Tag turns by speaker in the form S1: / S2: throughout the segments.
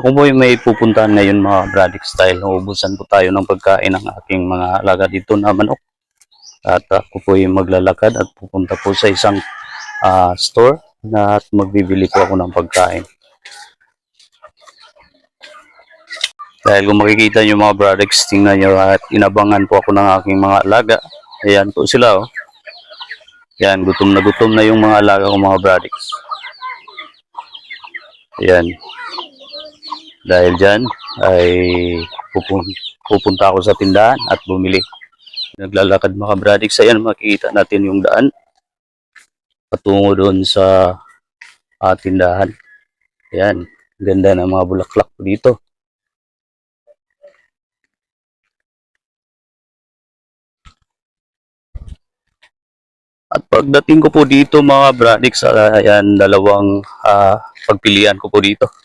S1: Ako po yung may pupuntahan ngayon mga Bradic style. Uubusan po tayo ng pagkain ng aking mga alaga dito na manok. At ako po yung maglalakad at pupunta po sa isang ah, store na at magbibili po ako ng pagkain. Dahil kung makikita nyo mga Bradics, tingnan nyo at inabangan po ako ng aking mga alaga. Ayan po sila oh. Yan, gutom na gutom na yung mga alaga ko mga Bradics. Ayan. Dahil dyan ay pupun pupunta ako sa tindahan at bumili. Naglalakad mga Bradics. Ayan, makikita natin yung daan patungo doon sa ah, tindahan. Ayan, ganda ng mga bulaklak dito. At pagdating ko po dito mga Bradics, ah, ayan, dalawang ah, pagpilian ko po dito.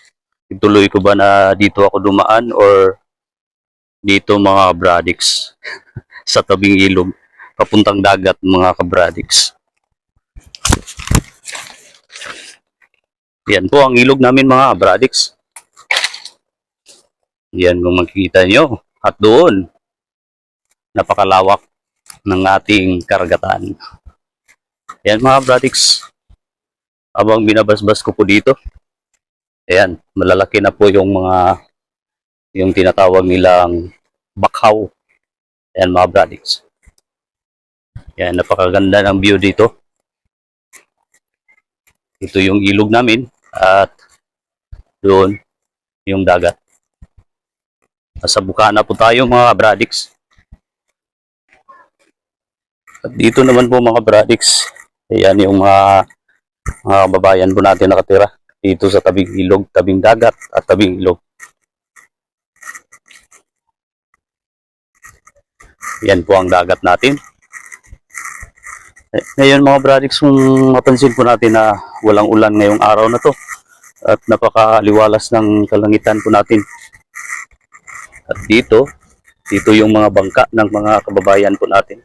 S1: Ituloy ko ba na dito ako dumaan or dito mga Bradics sa tabing ilog papuntang dagat mga kabradics. Yan po ang ilog namin mga Bradics. Yan kung makikita nyo. At doon, napakalawak ng ating karagatan. Yan mga Bradics. Habang binabasbas ko po dito, ayan, malalaki na po yung mga yung tinatawag nilang bakhaw. Ayan mga Bradics. Yan, napakaganda ng view dito. Ito yung ilog namin at doon yung dagat. Nasa bukana po tayo mga Bradics. At dito naman po mga Bradics, ayan yung mga, mga kababayan po natin nakatira dito sa tabing ilog, tabing dagat at tabing ilog. Yan po ang dagat natin. Eh, Ngayon mga Bradics, kung mapansin po natin na walang ulan ngayong araw na to at napakaliwalas ng kalangitan po natin. At dito, dito yung mga bangka ng mga kababayan po natin.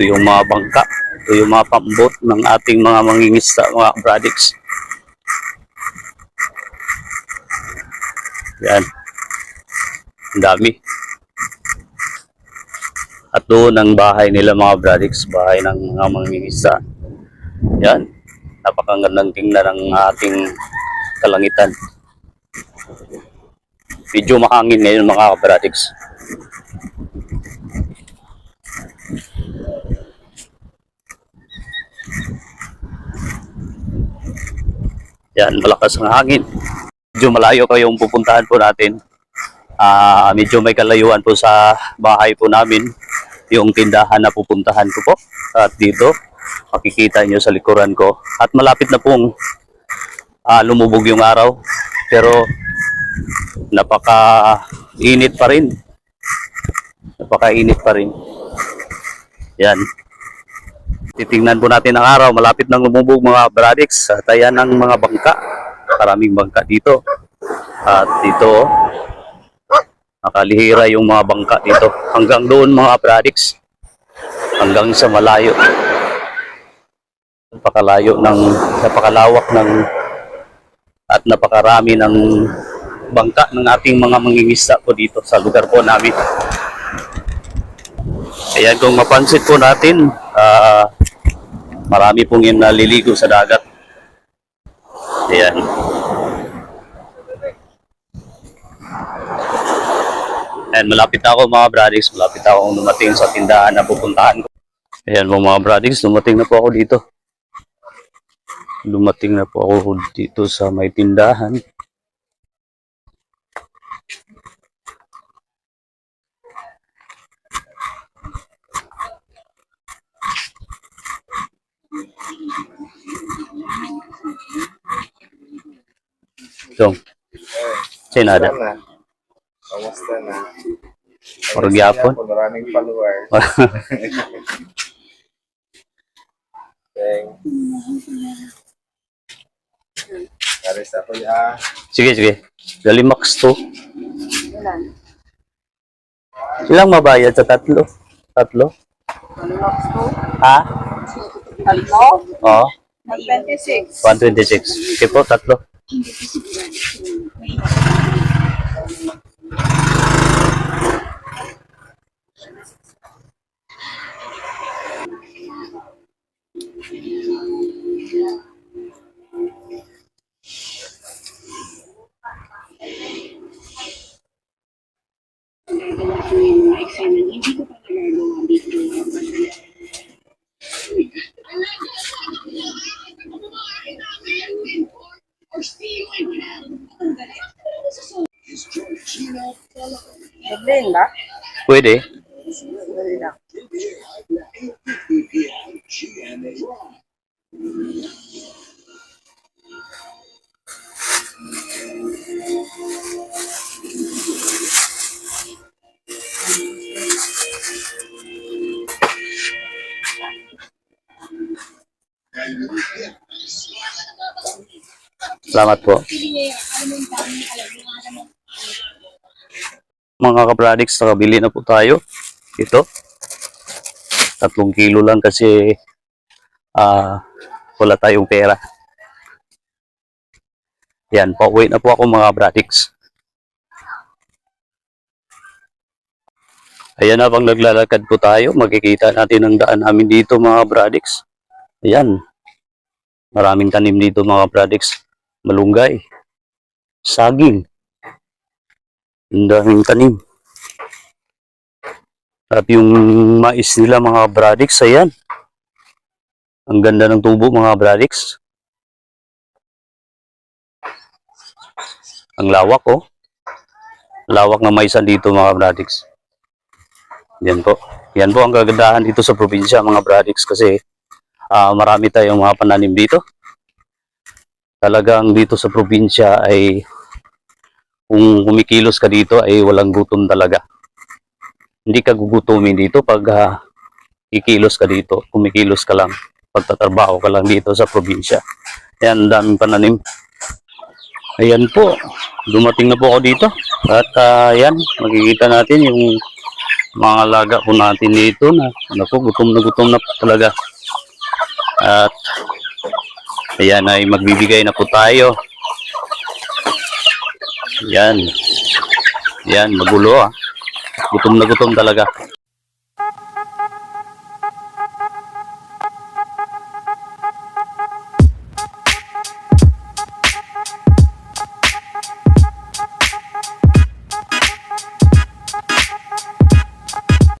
S1: Ito yung mga bangka, ito yung mga pambot ng ating mga mangingisda, mga Bradics. Yan. Ang dami. At doon ang bahay nila mga Bradics, bahay ng mga mangingisda. Yan. Napakagandang tingnan ng ating kalangitan. Medyo mahangin ngayon mga Bradics. Yan, malakas ang hangin. Medyo malayo pa yung pupuntahan po natin. Ah, medyo may kalayuan po sa bahay po namin yung tindahan na pupuntahan ko po. At dito, makikita nyo sa likuran ko. At malapit na pong ah, lumubog yung araw. Pero napaka-init pa rin. Napaka-init pa rin. Yan. Titingnan po natin ang araw. Malapit nang lumubog mga Bradics. At ayan ang mga bangka. Maraming bangka dito. At dito, nakalihira yung mga bangka dito. Hanggang doon mga Bradics. Hanggang sa malayo. Napakalayo ng, napakalawak ng at napakarami ng bangka ng ating mga mangingisda po dito sa lugar po namin. Ayan kung mapansin po natin, ah, marami pong yung naliligo sa dagat. Ayan. Ayan, malapit ako mga bradies. Malapit na ako dumating sa tindahan na pupuntahan ko. Ayan po mga bradies, dumating na po ako dito. Dumating na po ako dito sa may tindahan. So, sinada.
S2: na. Kamusta na?
S1: Parang.
S2: Kamusta Maraming followers. Thank. Karis ako ya.
S1: Sige, sige. Dali max to.
S3: Ilan?
S1: Ilang mabayad sa tatlo? Tatlo?
S3: Talinox ko?
S1: Ha?
S3: Talino?
S1: Oo.
S3: 26.
S1: 126. Okay po, tatlo.
S4: Nagagawa ko yung eksena na hindi ko pa nagagawa.
S3: Dublin ba?
S1: Pwede.
S3: Dali lang.
S1: Salamat po. Mga ka-products, nakabili na po tayo. Ito. Tatlong kilo lang kasi ah wala tayong pera. Yan, pauwi na po ako mga products. Ayan na pang naglalakad po tayo. Makikita natin ang daan namin dito mga products. Ayan. Maraming tanim dito mga products. Malunggay. Saging. Ang daming tanim. At yung mais nila mga products, ayan. Ang ganda ng tubo mga products. Ang lawak oh. Lawak na maisan dito mga products. Yan po. Yan po ang kagandahan dito sa probinsya mga products kasi ah, marami tayong mga pananim dito. Talagang dito sa probinsya ay kung kumikilos ka dito ay walang gutom talaga. Hindi ka gugutumin dito pag ah, kikilos ka dito, kumikilos ka lang, pagtatrabaho ka lang dito sa probinsya. Ayan, daming pananim. Ayan po, dumating na po ako dito. At ah, ayan, makikita natin yung mga alaga po natin dito na naku, gutom na gutom na po talaga. At ayan ay magbibigay na po tayo. Yan. Yan, magulo ah. Gutom na gutom talaga.